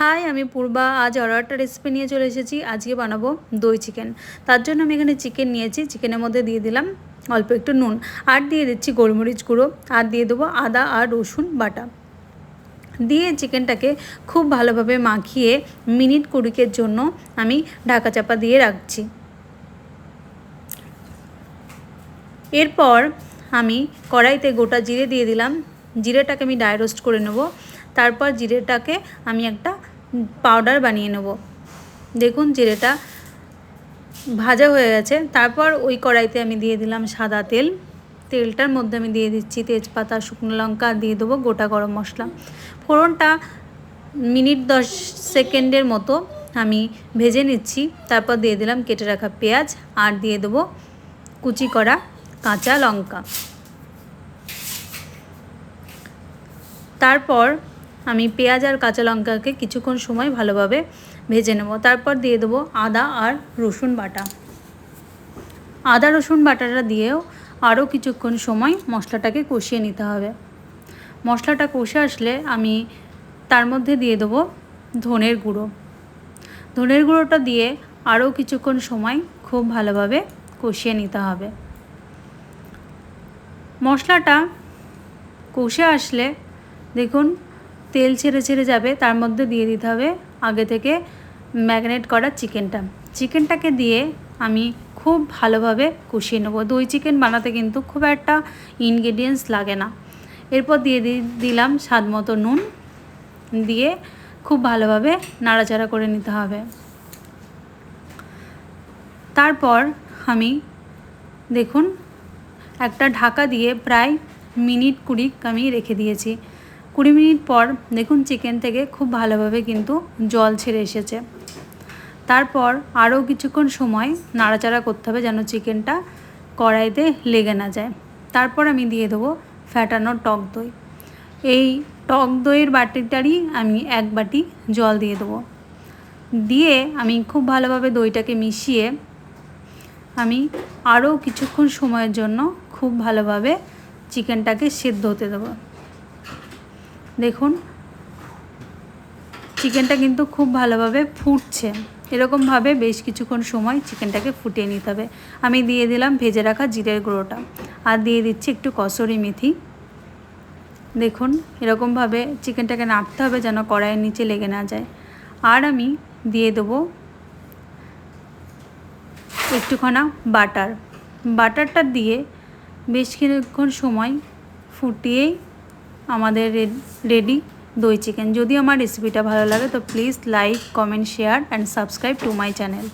High, আমি পূর্বা। আজ একটা রেসিপি নিয়ে চলে এসেছি। আজকে বানাবো দই চিকেন তার জন্য আমি এখানে চিকেন নিয়েছি। চিকেনের মধ্যে দিয়ে দিলাম অল্প একটু নুন। আর দিয়ে দিচ্ছি গোলমরিচ গুঁড়ো। আর দিয়ে দেবো আদা আর রসুন বাটা। দিয়ে চিকেনটাকে খুব ভালোভাবে মাখিয়ে মিনিট কুড়িকের জন্য আমি ঢাকা চাপা দিয়ে রাখছি। এরপর আমি কড়াইতে গোটা জিরে দিয়ে দিলাম। জিরেটাকে আমি ডাই রোস্ট করে নেব। তারপর জিরেটাকে আমি একটা পাউডার বানিয়ে নেব। দেখুন জিরেটা ভাজা হয়ে গেছে। তারপর ওই কড়াইতে আমি দিয়ে দিলাম সাদা তেল। তেলটার মধ্যে আমি দিয়ে দিচ্ছি তেজপাতা, শুকনো লঙ্কা, দিয়ে দেবো গোটা গরম মশলা। ফোড়নটা মিনিট দশ সেকেন্ডের মতো আমি ভেজে নিচ্ছি। তারপর দিয়ে দিলাম কেটে রাখা পেঁয়াজ আর দিয়ে দেবো কুচি করা কাঁচা লঙ্কা। তারপর আমি পেঁয়াজ আর কাঁচা লঙ্কাকে কিছুক্ষণ সময় ভালোভাবে ভেজে নেব। তারপর দিয়ে দেবো আদা আর রসুন বাটা। আদা, রসুন বাটাটা দিয়েও আরও কিছুক্ষণ সময় মশলাটাকে কষিয়ে নিতে হবে। মশলাটা কষে আসলে আমি তার মধ্যে দিয়ে দেবো ধনের গুঁড়ো। ধনের গুঁড়োটা দিয়ে আরও কিছুক্ষণ সময় খুব ভালোভাবে কষিয়ে নিতে হবে। মশলাটা কষে আসলে দেখুন তেল ছেড়ে ছেড়ে যাবে, তার মধ্যে দিয়ে দিতে হবে আগে থেকে ম্যাগনেট করা চিকেনটা। চিকেনটাকে দিয়ে আমি খুব ভালোভাবে কষিয়ে নেব। দই চিকেন বানাতে কিন্তু খুব একটা ইনগ্রেডিয়েন্টস লাগে না। এরপর দিয়ে দিলাম স্বাদ মতো নুন। দিয়ে খুব ভালোভাবে নাড়াচাড়া করে নিতে হবে। তারপর আমি, দেখুন, একটা ঢাকা দিয়ে প্রায় মিনিট কুড়িক আমি রেখে দিয়েছি। কুড়ি মিনিট পর দেখুন চিকেন থেকে খুব ভালোভাবে কিন্তু জল ছেড়ে এসেছে। তারপর আরও কিছুক্ষণ সময় নাড়াচাড়া করতে হবে যেন চিকেনটা কড়াইতে লেগে না যায়। তারপর আমি দিয়ে দেবো ফ্যাটানো টক দই। এই টক দইয়ের বাটিটারই আমি এক বাটি জল দিয়ে দেবো। দিয়ে আমি খুব ভালোভাবে দইটাকে মিশিয়ে আমি আরও কিছুক্ষণ সময়ের জন্য খুব ভালোভাবে চিকেনটাকে সেদ্ধ হতে দেবো। দেখুন চিকেনটা কিন্তু খুব ভালোভাবে ফুটছে। এরকমভাবে বেশ কিছুক্ষণ সময় চিকেনটাকে ফুটিয়ে নিতে হবে। আমি দিয়ে দিলাম ভেজে রাখা জিরের গুঁড়োটা। আর দিয়ে দিচ্ছি একটু কসরি মেথি। দেখুন, এরকমভাবে চিকেনটাকে নাড়তে হবে যেন কড়াইয়ের নিচে লেগে না যায়। আর আমি দিয়ে দেবো একটুখানা বাটার। বাটারটা দিয়ে বেশ কিছুক্ষণ সময় ফুটিয়েই আমাদের রেডি দই চিকেন যদি আমার রেসিপিটা ভালো লাগে, তো please like comment share and subscribe to my channel